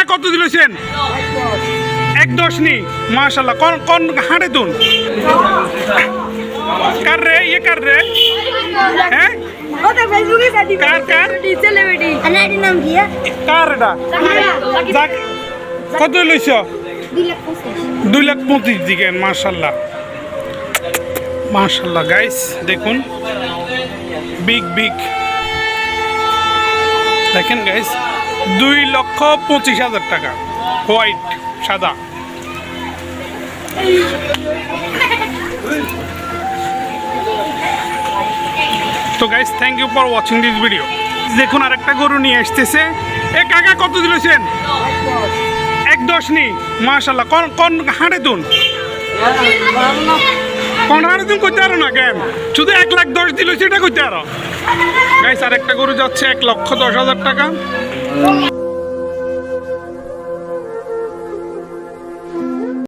কাকা কত দিলেছেন এক দশ নি, মাশাল্লাহ, কোন কোন হাঁটে তুন? কার রে ইয়ে কার রে? হ্যাঁ? কত লইছ? দুই লাখ পঁচিশ দিকে, মাশাল্লাহ। মাশাল্লাহ গাইস দেখুন। বিগ বিগ দেখেন গাইস দুই লক্ষ পঁচিশ হাজার টাকা। হোয়াইট, সাদা। তো guys thank you for watching this video দেখুন আরেকটা গরু নিয়ে আসতেছে। এ কাকা, কত দিলেছেন? এক দশ নি মাশাল্লাহ কোন কোন হাঁটে তুন কোন হাঁটে তুন করতে পারো না কেন? শুধু এক লাখ দশ দিল, সেটা করতে পারো গাইস আরেকটা গরু যাচ্ছে এক লক্ষ দশ হাজার টাকা।